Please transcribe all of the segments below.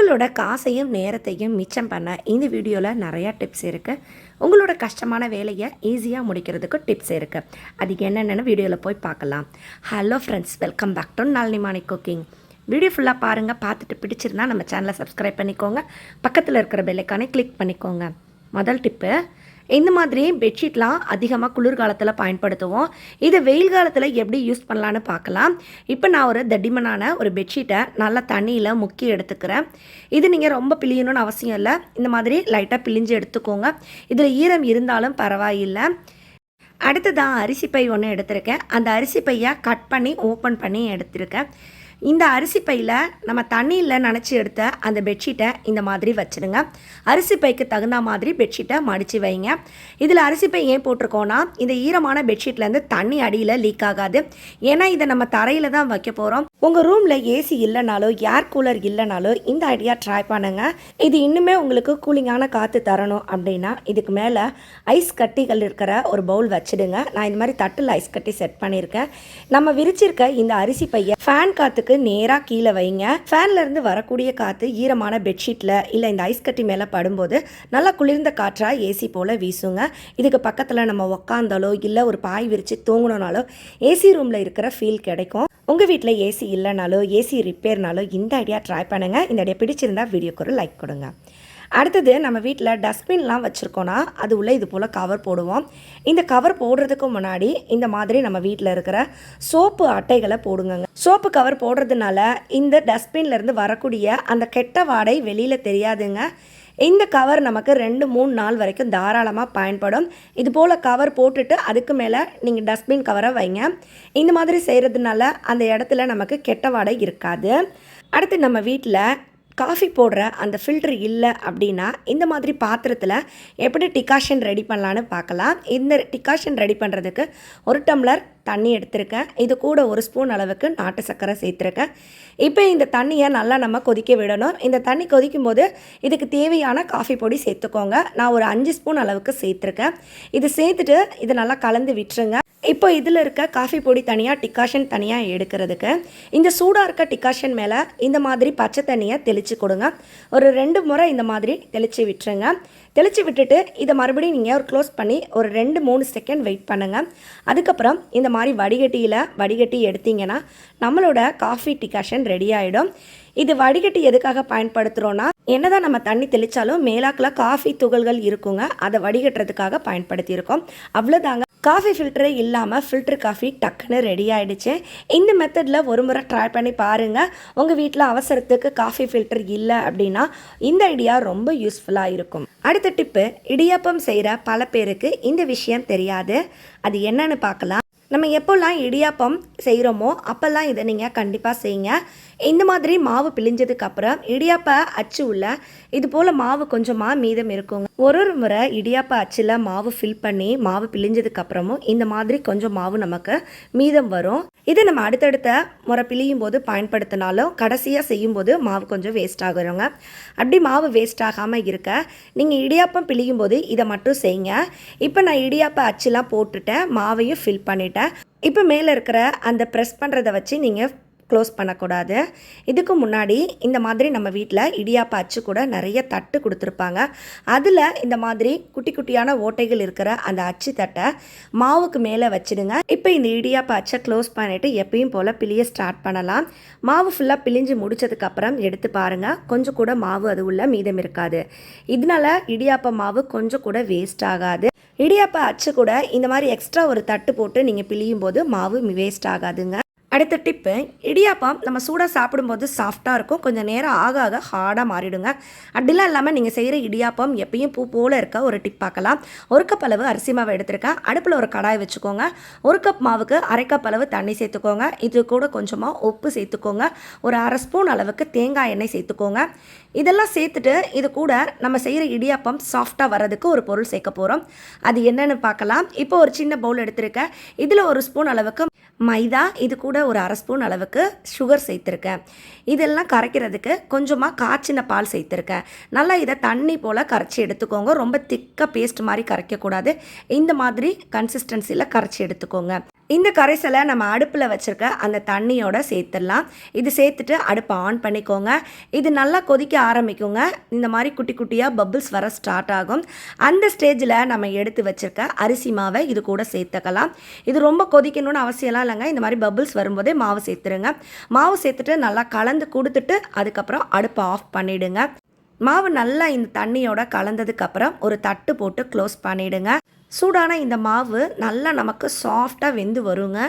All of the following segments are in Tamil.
உங்களோட காசையும் நேரத்தையும் மிச்சம் பண்ண இந்த வீடியோவில் நிறையா டிப்ஸ் இருக்குது உங்களோட கஷ்டமான வேலையை ஈஸியாக முடிக்கிறதுக்கு டிப்ஸ் இருக்குது அதுக்கு என்னென்னு வீடியோவில் போய் பார்க்கலாம். Hello friends welcome back to Nalinimani cooking video ஃபுல்லாக பாருங்கள் பார்த்துட்டு பிடிச்சிருந்தா நம்ம சேனலை சப்ஸ்கிரைப் பண்ணிக்கோங்க. பக்கத்தில் இருக்கிற பெல்லைக்கானே கிளிக் பண்ணிக்கோங்க. முதல் டிப்பு இந்த மாதிரி பெட்ஷீட்லாம் அதிகமாக குளிர்காலத்தில் பயன்படுத்துவோம். இதை வெயில் காலத்தில் எப்படி யூஸ் பண்ணலான்னு பார்க்கலாம். இப்போ நான் ஒரு தடிமனான ஒரு பெட்ஷீட்டை நல்லா தண்ணியில் முக்கி எடுத்துக்கிறேன். இது நீங்கள் ரொம்ப பிழியணும்னு அவசியம் இல்லை. இந்த மாதிரி லைட்டாக பிழிஞ்சு எடுத்துக்கோங்க. இதில் ஈரம் இருந்தாலும் பரவாயில்லை. அடுத்ததான் அரிசி பை ஒன்று எடுத்திருக்கேன். அந்த அரிசி பையை கட் பண்ணி ஓப்பன் பண்ணி எடுத்திருக்கேன். இந்த அரிசி பையில் நம்ம தண்ணியில் நினச்சி எடுத்த அந்த பெட்ஷீட்டை இந்த மாதிரி வச்சுடுங்க அரிசி பைக்கு தகுந்த மாதிரி பெட்ஷீட்டை மடித்து வைங்க. இதில் அரிசி பை ஏன் போட்டிருக்கோன்னா இந்த ஈரமான பெட்ஷீட்லேருந்து தண்ணி அடியில் லீக் ஆகாது. ஏன்னா இதை நம்ம தரையில் தான் வைக்க போகிறோம் உங்கள் ரூமில் ஏசி இல்லைனாலோ ஏர் கூலர் இல்லைனாலோ இந்த ஐடியா ட்ரை பண்ணுங்க. இது இன்னுமே உங்களுக்கு கூலிங்கான காற்று தரணும் அப்படின்னா இதுக்கு மேலே ஐஸ் கட்டிகள் இருக்கிற ஒரு பவுல் வச்சுடுங்க. நான் இந்த மாதிரி தட்டில் ஐஸ் கட்டி செட் பண்ணியிருக்கேன். நம்ம விரிச்சிருக்க இந்த அரிசி பையை ஃபேன் காற்றுக்கு நேராக கீழே வைங்க. ஃபேன்லேருந்து வரக்கூடிய காற்று ஈரமான பெட்ஷீட்டில் இல்லை இந்த ஐஸ் கட்டி மேலே படும்போது நல்லா குளிர்ந்த காற்றாக ஏசி போல் வீசுங்க. இதுக்கு பக்கத்தில் நம்ம உக்காந்தாலோ இல்லை ஒரு பாய் விரித்து தூங்கணுனாலோ ஏசி ரூமில் இருக்கிற ஃபீல் கிடைக்கும். உங்கள் வீட்டில் ஏசி இல்லைனாலோ ஏசி ரிப்பேர்னாலோ இந்த ஐடியா ட்ரை பண்ணுங்கள் இந்த ஐடியா பிடிச்சிருந்தா வீடியோக்கு ஒரு லைக் கொடுங்க. அடுத்தது நம்ம வீட்டில் டஸ்ட்பின்லாம் வச்சுருக்கோன்னா அது உள்ளே இது போல் கவர் போடுவோம். இந்த கவர் போடுறதுக்கு முன்னாடி இந்த மாதிரி நம்ம வீட்டில் இருக்கிற சோப்பு அட்டைகளை போடுங்கங்க. சோப்பு கவர் போடுறதுனால இந்த டஸ்ட்பின்லேருந்து வரக்கூடிய அந்த கெட்ட வாடை வெளியில் தெரியாதுங்க. இந்த கவர் நமக்கு ரெண்டு மூணு நாள் வரைக்கும் தாராளமாக பயன்படும். இது போல் கவர் போட்டுட்டு அதுக்கு மேலே நீங்கள் டஸ்ட்பின் கவரை வைங்க. இந்த மாதிரி செய்கிறதுனால அந்த இடத்துல நமக்கு கெட்ட வாடை இருக்காது. அடுத்து நம்ம வீட்டில் காஃபி போடுற அந்த ஃபில்டர் இல்லை அப்படின்னா இந்த மாதிரி பாத்திரத்தில் எப்படி டிகாஷன் ரெடி பண்ணலான்னு பார்க்கலாம். இந்த டிகாஷன் ரெடி பண்ணுறதுக்கு ஒரு டம்ளர் தண்ணி எடுத்திருக்கேன். இது கூட ஒரு ஸ்பூன் அளவுக்கு நாட்டு சர்க்கரை சேர்த்துருக்கேன். இப்போ இந்த தண்ணியை நல்லா நம்ம கொதிக்க விடணும். இந்த தண்ணி கொதிக்கும் போது இதுக்கு தேவையான காஃபி பொடி சேர்த்துக்கோங்க. நான் ஒரு அஞ்சு ஸ்பூன் அளவுக்கு சேர்த்துருக்கேன். இது சேர்த்துட்டு இது நல்லா கலந்து விட்டுருங்க. இப்போ இதில் இருக்க காஃபி பொடி தனியாக டிகாஷன் தனியாக எடுக்கிறதுக்கு இந்த சூடாக இருக்க டிகாஷன் மேலே இந்த மாதிரி பச்சை தண்ணியை தெளித்து கொடுங்க. ஒரு ரெண்டு முறை இந்த மாதிரி தெளித்து விட்டுருங்க. தெளித்து விட்டுட்டு இதை மறுபடியும் நீங்கள் ஒரு க்ளோஸ் பண்ணி ஒரு ரெண்டு மூணு செகண்ட் வெயிட் பண்ணுங்கள் அதுக்கப்புறம் இந்த மாதிரி வடிகட்டியில் வடிகட்டி எடுத்தீங்கன்னா நம்மளோட காஃபி டிகாஷன் ரெடி ஆகிடும் இது வடிகட்டி எதுக்காக பயன்படுத்துகிறோன்னா என்னதான் நம்ம தண்ணி தெளித்தாலும் மேலாக்கில் காஃபி துகள்கள் இருக்குங்க. அதை வடிகட்டுறதுக்காக பயன்படுத்தியிருக்கோம். அவ்வளோதாங்க. காஃபி ஃபில்டரே இல்லாமல் ஃபில்டர் காஃபி டக்குன்னு ரெடி ஆகிடுச்சு இந்த மெத்தடில் ஒரு முறை ட்ரை பண்ணி பாருங்கள் உங்கள் வீட்டில் அவசரத்துக்கு காஃபி ஃபில்டர் இல்லை அப்படின்னா இந்த ஐடியா ரொம்ப யூஸ்ஃபுல்லாக இருக்கும். அடுத்த டிப்பு இடியாப்பம் செய்கிற பல பேருக்கு இந்த விஷயம் தெரியாது. அது என்னன்னு பார்க்கலாம். நம்ம எப்போல்லாம் இடியாப்பம் செய்கிறோமோ அப்போல்லாம் இதை நீங்கள் கண்டிப்பாக செய்யுங்க. இந்த மாதிரி மாவு பிழிஞ்சதுக்கு அப்புறம் இடியாப்ப அச்சு உள்ள இது போல் மாவு கொஞ்சமாக மீதம் இருக்குங்க. ஒரு ஒரு முறை இடியாப்ப அச்சில் மாவு ஃபில் பண்ணி மாவு பிழிஞ்சதுக்கு அப்புறமும் இந்த மாதிரி கொஞ்சம் மாவு நமக்கு மீதம் வரும். இதை நம்ம அடுத்தடுத்த முறை பிழியும் போது பயன்படுத்தினாலும் கடைசியாக செய்யும்போது மாவு கொஞ்சம் வேஸ்ட் ஆகுறோங்க. அப்படி மாவு வேஸ்ட் ஆகாமல் இருக்க நீங்கள் இடியாப்பம் பிழியும் போது இதை மட்டும் செய்யுங்க. இப்போ நான் இடியாப்ப அச்சுலாம் போட்டுட்டேன் மாவையும் ஃபில் பண்ணிட்டேன். இப்போ மேலே இருக்கிற அந்த ப்ரெஸ் பண்ணுறதை வச்சு நீங்கள் க்ளோஸ் பண்ணக்கூடாது. இதுக்கு முன்னாடி இந்த மாதிரி நம்ம வீட்டில் இடியாப்ப அச்சு கூட நிறைய தட்டு கொடுத்துருப்பாங்க. அதில் இந்த மாதிரி குட்டி குட்டியான ஓட்டைகள் இருக்கிற அந்த அச்சு தட்டை மாவுக்கு மேலே வச்சிடுங்க. இப்போ இந்த இடியாப்ப அச்சை க்ளோஸ் பண்ணிவிட்டு எப்பயும் போல் பிழிய ஸ்டார்ட் பண்ணலாம். மாவு ஃபுல்லாக பிழிஞ்சு முடிச்சதுக்கப்புறம் எடுத்து பாருங்கள் கொஞ்சம் கூட மாவு அது உள்ள மீதம் இருக்காது. இதனால இடியாப்ப மாவு கொஞ்சம் கூட வேஸ்ட் ஆகாது. இடியாப்ப அச்சு கூட இந்த மாதிரி எக்ஸ்ட்ரா ஒரு தட்டு போட்டு நீங்கள் பிழியும் போது மாவு வேஸ்ட் ஆகாதுங்க. அடுத்த டிப்பு இடியாப்பம் நம்ம சூடாக சாப்பிடும்போது சாஃப்டாக இருக்கும். கொஞ்சம் நேரம் ஆக ஆக ஹார்டாக மாறிடுங்க. அப்படிலாம் இல்லாமல் நீங்கள் செய்கிற இடியாப்பம் எப்பயும் பூ போல் இருக்க ஒரு டிப் பார்க்கலாம். ஒரு கப் அளவு அரிசி மாவு எடுத்திருக்கேன். அடுப்பில் ஒரு கடாய் வச்சுக்கோங்க. ஒரு கப் மாவுக்கு அரை கப் அளவு தண்ணி சேர்த்துக்கோங்க. இது கூட கொஞ்சமாக உப்பு சேர்த்துக்கோங்க. ஒரு அரை ஸ்பூன் அளவுக்கு தேங்காய் எண்ணெய் சேர்த்துக்கோங்க. இதெல்லாம் சேர்த்துட்டு இது கூட நம்ம செய்கிற இடியாப்பம் சாஃப்டாக வர்றதுக்கு ஒரு பொருள் சேர்க்க போகிறோம் அது என்னென்னு பார்க்கலாம். இப்போ ஒரு சின்ன பவுல் எடுத்திருக்கேன். இதில் ஒரு ஸ்பூன் அளவுக்கு மைதா இது கூட ஒரு அரை ஸ்பூன் அளவுக்கு சுகர் சேர்த்துருக்கேன். இதெல்லாம் கரைக்கிறதுக்கு கொஞ்சமாக காய்ச்சின பால் சேர்த்துருக்கேன். நல்லா இதை தண்ணி போல் கரைச்சி எடுத்துக்கோங்க. ரொம்ப திக்காக பேஸ்ட் மாதிரி கரைக்கக்கூடாது. இந்த மாதிரி கன்சிஸ்டன்சியில் கரைச்சி எடுத்துக்கோங்க. இந்த கரைசலை நம்ம அடுப்பில் வச்சுருக்க அந்த தண்ணியோட சேர்த்துடலாம். இது சேர்த்துட்டு அடுப்பை ஆன் பண்ணிக்கோங்க. இது நல்லா கொதிக்க ஆரம்பிக்குங்க. இந்த மாதிரி குட்டி குட்டியாக பபுள்ஸ் வர ஸ்டார்ட் ஆகும். அந்த ஸ்டேஜில் நம்ம எடுத்து வச்சுருக்க அரிசி மாவை இது கூட சேர்த்துக்கலாம். இது ரொம்ப கொதிக்கணும்னு அவசியம்லாம் இல்லைங்க. இந்த மாதிரி பபிள்ஸ் வரும்போதே மாவு சேர்த்துருங்க. மாவு சேர்த்துட்டு நல்லா கலந்து கொடுத்துட்டு அதுக்கப்புறம் அடுப்பை ஆஃப் பண்ணிவிடுங்க மாவு நல்லா இந்த தண்ணியோட கலந்ததுக்கப்புறம் ஒரு தட்டு போட்டு க்ளோஸ் பண்ணிவிடுங்க சூடான இந்த மாவு நல்லா நமக்கு சாஃப்டாக வெந்து வருங்க.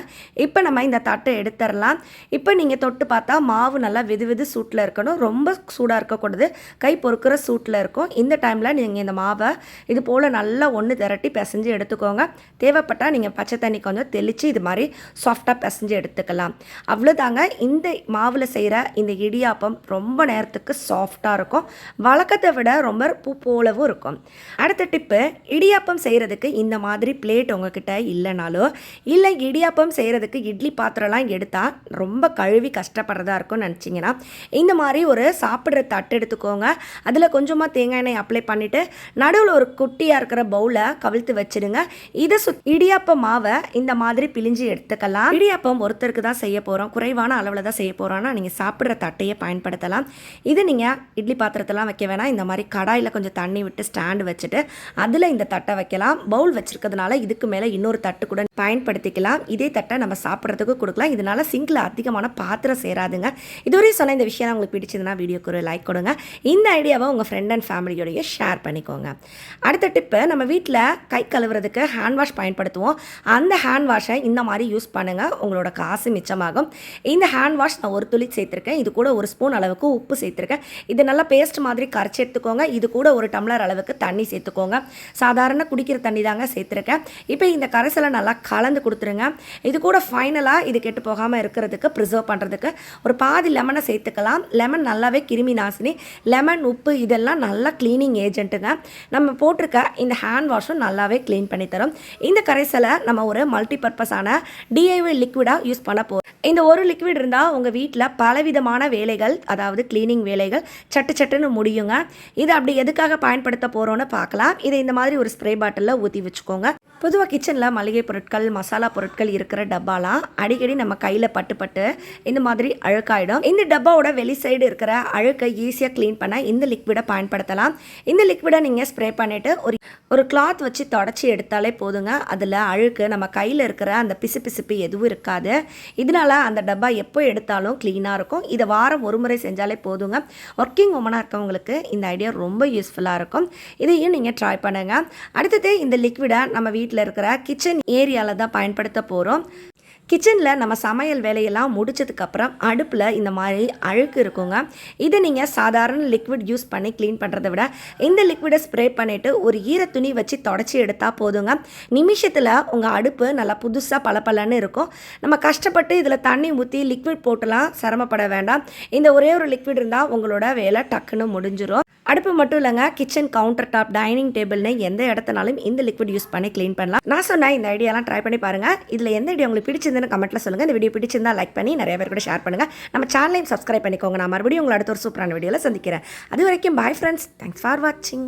இப்போ நம்ம இந்த தட்டை எடுத்துடலாம். இப்போ நீங்கள் தொட்டு பார்த்தா மாவு நல்லா வெது வெது சூட்டில் இருக்கணும். ரொம்ப சூடாக இருக்கக்கூடாது. கை பொறுக்கிற சூட்டில் இருக்கும். இந்த டைமில் நீங்கள் இந்த மாவை இது போல் நல்லா ஒன்று திரட்டி பிசைஞ்சு எடுத்துக்கோங்க. தேவைப்பட்டால் நீங்கள் பச்சை தண்ணி கொஞ்சம் தெளித்து இது மாதிரி சாஃப்டாக பிசைஞ்சு எடுத்துக்கலாம். அவ்வளோதாங்க இந்த மாவில் செய்கிற இந்த இடியாப்பம் ரொம்ப நேரத்துக்கு சாஃப்டாக இருக்கும். வழக்கத்தை விட ரொம்ப பூ போலவும் இருக்கும். அடுத்த டிப்பு இடியாப்பம் செய்கிறதுக்கு இந்த மாதிரி பிளேட் உங்ககிட்ட இல்லைனாலோ இல்லை இடியாப்பம் செய்கிறதுக்கு இட்லி பாத்திரம்லாம் எடுத்தால் ரொம்ப கழுவி கஷ்டப்படுறதா இருக்கும்னு நினச்சிங்கன்னா இந்த மாதிரி ஒரு சாப்பிட்ற தட்டு எடுத்துக்கோங்க. அதில் கொஞ்சமாக தேங்காய் எண்ணெய் அப்ளை பண்ணிவிட்டு நடுவில் ஒரு குட்டியாக இருக்கிற பவுலை கவிழ்த்து வச்சிடுங்க. இதை சுத் இடியாப்ப மாவை இந்த மாதிரி பிழிஞ்சு எடுத்துக்கலாம். இடியாப்பம் ஒருத்தருக்கு தான் செய்ய போகிறோம் குறைவான அளவில் தான் செய்ய போகிறோம்னா நீங்கள் சாப்பிட்ற தட்டையை பயன்படுத்தலாம். இது நீங்கள் இட்லி பாத்திரத்தெல்லாம் வைக்க வேணாம். இந்த மாதிரி கடாயில் கொஞ்சம் தண்ணி விட்டு ஸ்டாண்டு வச்சுட்டு அதில் இந்த தட்டை வைக்கலாம். பவுல் வச்சிருக்கிறதுனால இதுக்கு மேலே இன்னொரு தட்டு கூட பயன்படுத்திக்கலாம். இதே தட்டை நம்ம சாப்பிட்றதுக்கு கொடுக்கலாம். இதனால சிங்கில் அதிகமான பாத்திரம் சேராதுங்க. இதுவரையும் சொன்ன இந்த விஷயம் உங்களுக்கு பிடிச்சதுன்னா வீடியோக்கு ஒரு லைக் கொடுங்க. இந்த ஐடியாவை உங்கள் ஃப்ரெண்ட் அண்ட் ஃபேமிலியோடைய ஷேர் பண்ணிக்கோங்க. அடுத்த டிப்பு நம்ம வீட்டில் கை கழுவுறதுக்கு ஹேண்ட் வாஷ் பயன்படுத்துவோம். அந்த ஹேண்ட் வாஷை இந்த மாதிரி யூஸ் பண்ணுங்கள் உங்களோட காசு மிச்சமாகும். இந்த ஹேண்ட் வாஷ் நான் ஒரு துளி சேர்த்துருக்கேன். இது கூட ஒரு ஸ்பூன் அளவுக்கு உப்பு சேர்த்துருக்கேன். இது நல்லா பேஸ்ட் மாதிரி கரைச்சி எடுத்துக்கோங்க. இது கூட ஒரு டம்ளர் அளவுக்கு தண்ணி சேர்த்துக்கோங்க. சாதாரண குடிக்கிற தண்ணி தான். தாங்க சேர்த்துருக்கேன். இப்போ இந்த கரைசலை நல்லா கலந்து கொடுத்துருங்க. இது கூட ஃபைனலாக இது கெட்டு போகாமல் இருக்கிறதுக்கு ப்ரிசர்வ் பண்ணுறதுக்கு ஒரு பாதி லெமனை சேர்த்துக்கலாம். லெமன் நல்லாவே கிருமி நாசினி. லெமன் உப்பு இதெல்லாம் நல்லா க்ளீனிங் ஏஜென்ட்டுங்க நம்ம போட்டிருக்க இந்த ஹேண்ட் வாஷும் நல்லாவே க்ளீன் பண்ணி தரும். இந்த கரைசலை நம்ம ஒரு மல்டி பர்பஸான டிஐஒய் லிக்விடாக யூஸ் பண்ண போகிறோம் இந்த ஒரு லிக்விட் இருந்தால் உங்கள் வீட்டில் பலவிதமான வேலைகள் அதாவது க்ளீனிங் வேலைகள் சட்டு சட்டுன்னு முடியுங்க. இது அப்படி எதுக்காக பயன்படுத்த போகிறோன்னு பார்க்கலாம். இதை இந்த மாதிரி ஒரு ஸ்ப்ரே பாட்டிலில் ஊற்றி வச்சுக்கோங்க. பொதுவாக கிச்சனில் மளிகை பொருட்கள் மசாலா பொருட்கள் இருக்கிற டப்பாலாம் அடிக்கடி நம்ம கையில் பட்டு பட்டு இந்த மாதிரி அழுக்காயிடும். இந்த டப்பாவோட வெளி சைடு இருக்கிற அழுக்கை ஈஸியாக க்ளீன் பண்ண இந்த லிக்விடை பயன்படுத்தலாம். இந்த லிக்விடை நீங்கள் ஸ்ப்ரே பண்ணிவிட்டு ஒரு ஒரு கிளாத் வச்சு தொடச்சி எடுத்தாலே போதுங்க. அதில் அழுக்கு நம்ம கையில் இருக்கிற அந்த பிசு பிசுப்பு எதுவும் இருக்காது. இதனால் அந்த டப்பா எப்போ எடுத்தாலும் க்ளீனாக இருக்கும். இதை வாரம் ஒரு முறை செஞ்சாலே போதுங்க. ஒர்க்கிங் உமனாக இருக்கவங்களுக்கு இந்த ஐடியா ரொம்ப யூஸ்ஃபுல்லாக இருக்கும். இதையும் நீங்கள் ட்ரை பண்ணுங்கள் அடுத்தது இந்த லிக்விடை நம்ம வீட்டில் இருக்கிற கிச்சன் ஏரியாவில் தான் பயன்படுத்த போகிறோம் கிச்சனில் நம்ம சமையல் வேலையெல்லாம் முடிச்சதுக்கப்புறம் அடுப்பில் இந்த மாதிரி அழுக்கு இருக்குங்க. இதை நீங்கள் சாதாரண லிக்விட் யூஸ் பண்ணி க்ளீன் பண்ணுறத விட இந்த லிக்விடை ஸ்ப்ரே பண்ணிவிட்டு ஒரு ஈர துணி வச்சு தொடச்சி எடுத்தால் போதுங்க. நிமிஷத்தில் உங்கள் அடுப்பு நல்லா புதுசாக பளபளன்னு இருக்கும். நம்ம கஷ்டப்பட்டு இதில் தண்ணி ஊற்றி லிக்விட் போட்டுலாம் சிரமப்பட வேண்டாம். இந்த ஒரே ஒரு லிக்விட் இருந்தால் உங்களோட வேலை டக்குன்னு முடிஞ்சிடும் அடுப்பு மட்டும் இல்லைங்க கிச்சன் கவுண்டர் டாப் டைனிங் டேபிள்னு எந்த இடத்துனாலும் இந்த லிக்விட் யூஸ் பண்ணி க்ளீன் பண்ணலாம். நான் சொன்ன இந்த ஐடியாலாம் ட்ரை பண்ணி பாருங்கள் இதில் எந்த ஐடியா உங்களுக்கு பிடிச்சிருந்துன்னு கமெண்ட்டில் சொல்லுங்கள் இந்த வீடியோ பிடிச்சிருந்தா லைக் பண்ணி நிறைய பேர் கூட ஷேர் பண்ணுங்கள் நம்ம சேனலையும் சப்ஸ்கிரைப் பண்ணிக்கோங்க. நான் மறுபடியும் உங்களை அடுத்த ஒரு சூப்பரான வீடியோவில் சந்திக்கிறேன். அது வரைக்கும் பாய் ஃப்ரெண்ட்ஸ் தேங்க்ஸ் ஃபார் வாட்சிங்